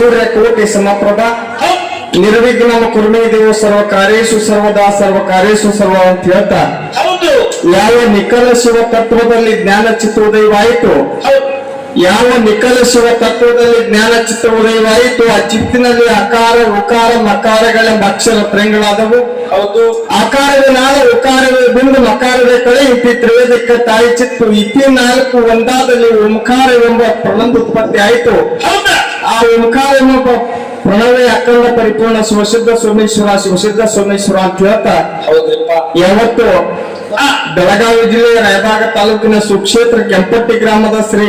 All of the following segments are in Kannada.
ಸೂರ್ಯ ಕೋಟಿ ಸಮಪ್ರಭ. ನಿರ್ವಿಘ್ನ ಕುರ್ಮೇ ದೇವ ಸರ್ವ ಕಾರ್ಯೇಶು ಸರ್ವದಾ ಸರ್ವ ಕಾರ್ಯೇಶು ಸರ್ವ ಅಂತ ಹೇಳ್ತಾ. ಯಾವ ನಿಖಲ ಶಿವ ತತ್ವದಲ್ಲಿ ಜ್ಞಾನ ಚಿತ್ರೋದಯವಾಯಿತು ಯಾವ ನಿಖಲ ಶಿವ ತತ್ವದಲ್ಲಿ ಜ್ಞಾನ ಚಿತ್ರೋದಯವಾಯಿತು ಆ ಚಿತ್ತಿನಲ್ಲಿ ಅಕಾರ ಉಕಾರ ಮಕಾರಗಳ ಅಕ್ಷರ ತ್ರಯಗಳಾದವು ಹೌದು. ಆಕಾರದ ನಾಳ ಉಕಾರದ ಬಿಂದು ಮಕಾರದ ಕಳೆ ಇತಿ ತ್ರಿವೇದಕ್ಕೆ ತಾಯಿ ಚಿತ್ತು ಇತಿ ನಾಲ್ಕು ಒಂದಾದಲ್ಲಿ ಓಂಕಾರವೆಂಬ ಪ್ರಬಂಧ ಉತ್ಪತ್ತಿ ಆಯಿತು. ಹೌದಾ. ಓಂಕಾರ ಎಂಬ ಪ್ರಣವೇ ಅಖಂಡ ಪರಿಪೂರ್ಣ ಶಿವಸಿದ್ಧ ಸೋಮೇಶ್ವರ ಶಿವಸಿದ್ಧ ಸೋಮೇಶ್ವರ ಅಂತ ಹೇಳ್ತಾ ಯಾವತ್ತು ಬೆಳಗಾವಿ ಜಿಲ್ಲೆಯ ರಾಯಬಾಗ ತಾಲೂಕಿನ ಸುಕ್ಷೇತ್ರ ಕೆಂಪಟ್ಟಿ ಗ್ರಾಮದ ಶ್ರೀ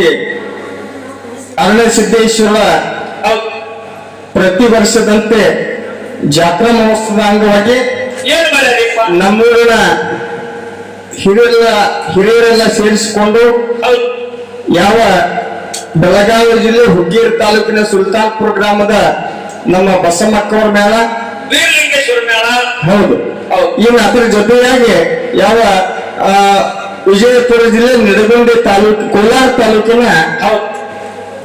ಅರಣ್ಯ ಸಿದ್ದೇಶ್ವರ ಪ್ರತಿ ವರ್ಷದಂತೆ ಜಾತ್ರಾ ಮಹೋತ್ಸವದ ಅಂಗವಾಗಿ ನಮ್ಮೂರಿನ ಹಿರಿಯರೆಲ್ಲ ಹಿರಿಯರೆಲ್ಲ ಸೇರಿಸಿಕೊಂಡು ಯಾವ ಬೆಳಗಾವಿ ಜಿಲ್ಲೆ ಹುಗ್ಗೇರಿ ತಾಲೂಕಿನ ಸುಲ್ತಾನ್ಪುರ ಗ್ರಾಮದ ನಮ್ಮ ಬಸಮ್ಮಕ್ಕವರ ಮೇಳ. ವೀರಲಿಂಗೇಶ್ವರ ಮೇಳ. ಹೌದು. ಇನ್ನು ಅದರ ಜೊತೆಯಾಗಿ ಯಾವ ವಿಜಯಪುರ ಜಿಲ್ಲೆ ನಿಡಗುಂಡಿ ತಾಲೂಕು ಕೋಲಾರ ತಾಲೂಕಿನ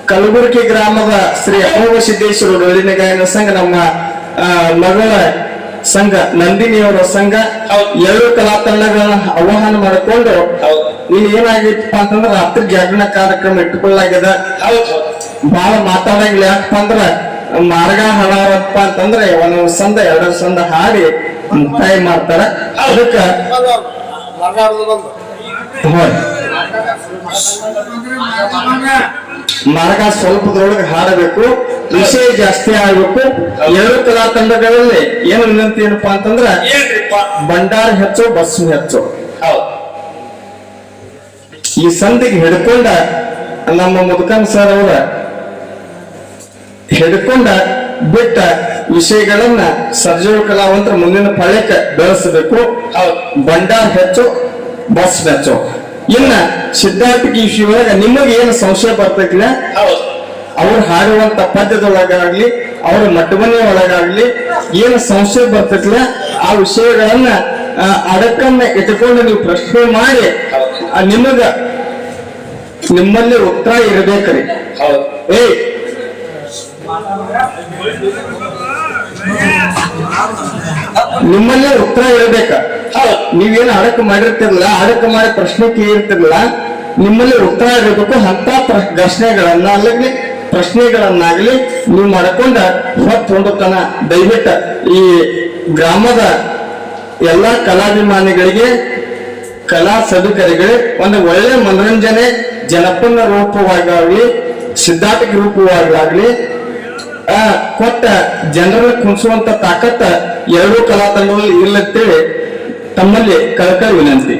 ಕಲಬುರಗಿ ಗ್ರಾಮದ ಶ್ರೀ ಅಮೋಘ ಸಿದ್ದೇಶ್ವರ ಗಾಯನ ಸಂಘ ನಮ್ಮ ಮಗಳ ಸಂಘ ನಂದಿನಿಯವರ ಸಂಘ. ಎರಡು ಕಲಾ ತಂಡಗಳನ್ನ ಆಹ್ವಾನ ಮಾಡಿಕೊಂಡು ಇಲ್ಲಿ ಏನಾಗಿತ್ತಪ್ಪ ಅಂತಂದ್ರ ರಾತ್ರಿ ಜಾಗರಣ ಕಾರ್ಯಕ್ರಮ ಇಟ್ಟುಕೊಳ್ಳಾಗ್ಯದ. ಬಹಳ ಮಾತಾಡಂಗಿಲ್ಲ. ಯಾಕಪ್ಪ ಅಂದ್ರ ಮಾರ್ಗ ಹಾಡಾರಪ್ಪ ಅಂತಂದ್ರೆ ಒಂದೊಂದು ಸಂದ ಎರಡು ಸಂದ ಹಾಡಿ ಮುಕ್ತಾಯ ಮಾಡ್ತಾರ. ಅದಕ್ಕ. ಮಾರ್ಗ ಸ್ವಲ್ಪದೊಳಗೆ ಹಾಡಬೇಕು. ವಿಷಯ ಜಾಸ್ತಿ ಆಗ್ಬೇಕು. ಎರಡು ಕಲಾ ತಂಡಗಳಲ್ಲಿ ಏನು ವಿನಂತಿ ಏನಪ್ಪಾ ಅಂತಂದ್ರ ಭಂಡಾರ ಹೆಚ್ಚು ಬಸ್ ಹೆಚ್ಚು. ಈ ಸಂಧಿಗೆ ಹಿಡ್ಕೊಂಡ ನಮ್ಮ ಮುದುಕನ್ ಸರ್ ಅವರ ಹಿಡ್ಕೊಂಡ ಬಿಟ್ಟ ವಿಷಯಗಳನ್ನ ಸರ್ಜೀವ ಕಲಾವಂತರ ಮುಂದಿನ ಪಳ್ಯಕ್ಕೆ ಬೆಳೆಸಬೇಕು. ಬಂಡಾರ ಭಂಡಾರ ಹೆಚ್ಚು ಬಸ್ ಹೆಚ್ಚು. ಇನ್ನ ಸಿದ್ಧಾರ್ಥ ವಿಷಯ ಒಳಗ ನಿಮಗೆ ಏನು ಸಂಶಯ ಬರ್ತೈತಿಲ್ಲ ಅವ್ರು ಹಾಡುವಂತ ಪದ್ಯದೊಳಗಾಗ್ಲಿ ಅವ್ರ ಮಟ್ಟಮನೆ ಒಳಗಾಗ್ಲಿ ಏನು ಸಂಶಯ ಬರ್ತೈತಿಲ್ಲ ಆ ವಿಷಯಗಳನ್ನ ಅಡಕನ್ನ ಇಟ್ಕೊಂಡು ನೀವು ಪ್ರಶ್ನೆ ಮಾಡಿ ಆ, ನಿಮಗ ನಿಮ್ಮಲ್ಲಿ ಉತ್ತರ ಇರ್ಬೇಕ್ರಿ. ಹೌದು. ಏಯ್! ನಿಮ್ಮಲ್ಲೇ ಉತ್ತರ ಇರಬೇಕ. ನೀವೇನು ಅಡಕ ಮಾಡಿರ್ತಿರ್ಲಿಲ್ಲ ಅಡಕ ಮಾಡಿ ಪ್ರಶ್ನೆ ಕೇಳಿರ್ತಿರ್ಲಿಲ್ಲ ನಿಮ್ಮಲ್ಲಿ ಉತ್ತರ ಇರಬೇಕು ಅಂತ ಪ್ರಶ್ನೆಗಳನ್ನ ಅಲ್ಲಗ್ಲಿ ಪ್ರಶ್ನೆಗಳನ್ನಾಗ್ಲಿ ನೀವು ಮಾಡ್ಕೊಂಡ ಹೊತ್ತು ತನ ದಯವಿಟ್ಟು ಈ ಗ್ರಾಮದ ಎಲ್ಲ ಕಲಾಭಿಮಾನಿಗಳಿಗೆ, ಕಲಾ ಸಭಿಕರಿಗೆ ಒಂದು ಒಳ್ಳೆ ಮನೋರಂಜನೆ, ಜನಪನ್ನ ರೂಪವಾಗಲಿ ಸಿದ್ಧಾಂತಿಕ ರೂಪವಾಗಲಿ ಕೊಟ್ಟ ಜನರನ್ನು ಕುಣಿಸುವಂತ ತಾಕತ್ತ ಎರಡೂ ಕಲಾ ತಂಡಗಳಲ್ಲಿ ಇರ್ಲತ್ತೇಳಿ ತಮ್ಮಲ್ಲಿ ಕಳಕಳಿ ವಿನಂತಿ.